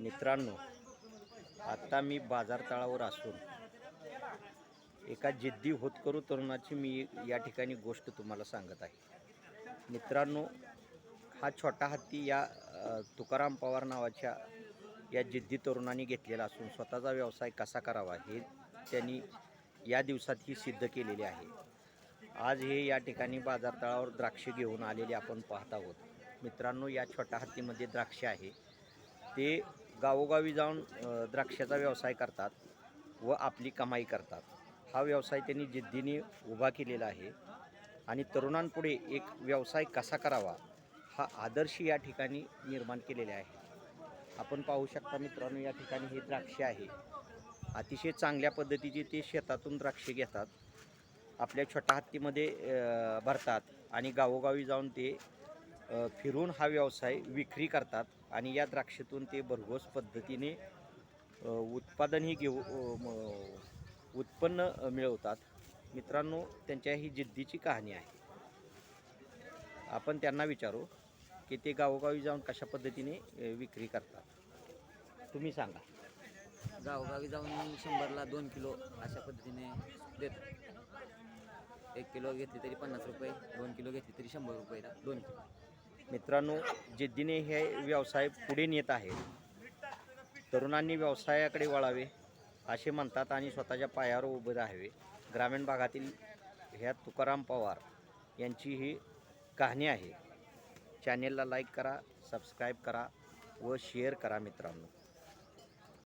मित्रांनो आत्ता मी बाजारतळावर असून एका जिद्दी होतकरू तरुणाची मी या ठिकाणी गोष्ट तुम्हाला सांगत आहे. मित्रांनो हा छोटा हत्ती या तुकाराम पवार नावाच्या या जिद्दी तरुणाने घेतलेला असून स्वतःचा व्यवसाय कसा करावा हे त्यांनी या दिवसात ही सिद्ध केलेली आहे. आज हे या ठिकाणी बाजारतळावर द्राक्ष घेऊन आलेले आपण पाहत आहोत. मित्रांनो या छोट्या हत्तीमध्ये द्राक्ष आहे. ते गावोगावी जाऊन द्राक्षाचा व्यवसाय करतात व आपली कमाई करतात. हा व्यवसाय त्यांनी जिद्दीने उभा केलेला आहे. आणि तरुणांपुढे एक व्यवसाय कसा करावा हा आदर्श या ठिकाणी निर्माण केलेले आहे. आपण पाहू शकता मित्रांनो या ठिकाणी हे द्राक्षे आहे. अतिशय चांगल्या पद्धतीचे ते शेतातून द्राक्षे घेतात. आपल्या छोट्या हत्तीमध्ये भरतात आणि गावोगावी जाऊन ते फिरून हा व्यवसाय विक्री करतात आणि या द्राक्षातून ते भरघोस पद्धतीने उत्पादनही घेऊ उत्पन्न मिळवतात. मित्रांनो त्यांच्या ही जिद्दीची कहाणी आहे. आपण त्यांना विचारू की ते गावोगावी जाऊन कशा पद्धतीने विक्री करतात. तुम्ही सांगा. गावोगावी जाऊन शंभरला दोन किलो अशा पद्धतीने देतात एक किलो घेतली तरी पन्नास रुपये दोन किलो घेतली तरी शंभर रुपयेला दोन किलो. मित्रांनो जिद्दीने हे व्यवसाय पुढे नेत आहेत तरुणांनी व्यवसायाकडे वळावे असे म्हणतात आणि स्वतःच्या पायावर उभे राहावे. ग्रामीण भागातील ह्या तुकाराम पवार यांची ही कहाणी आहे. चॅनेलला लाईक करा सबस्क्राईब करा व शेअर करा मित्रांनो.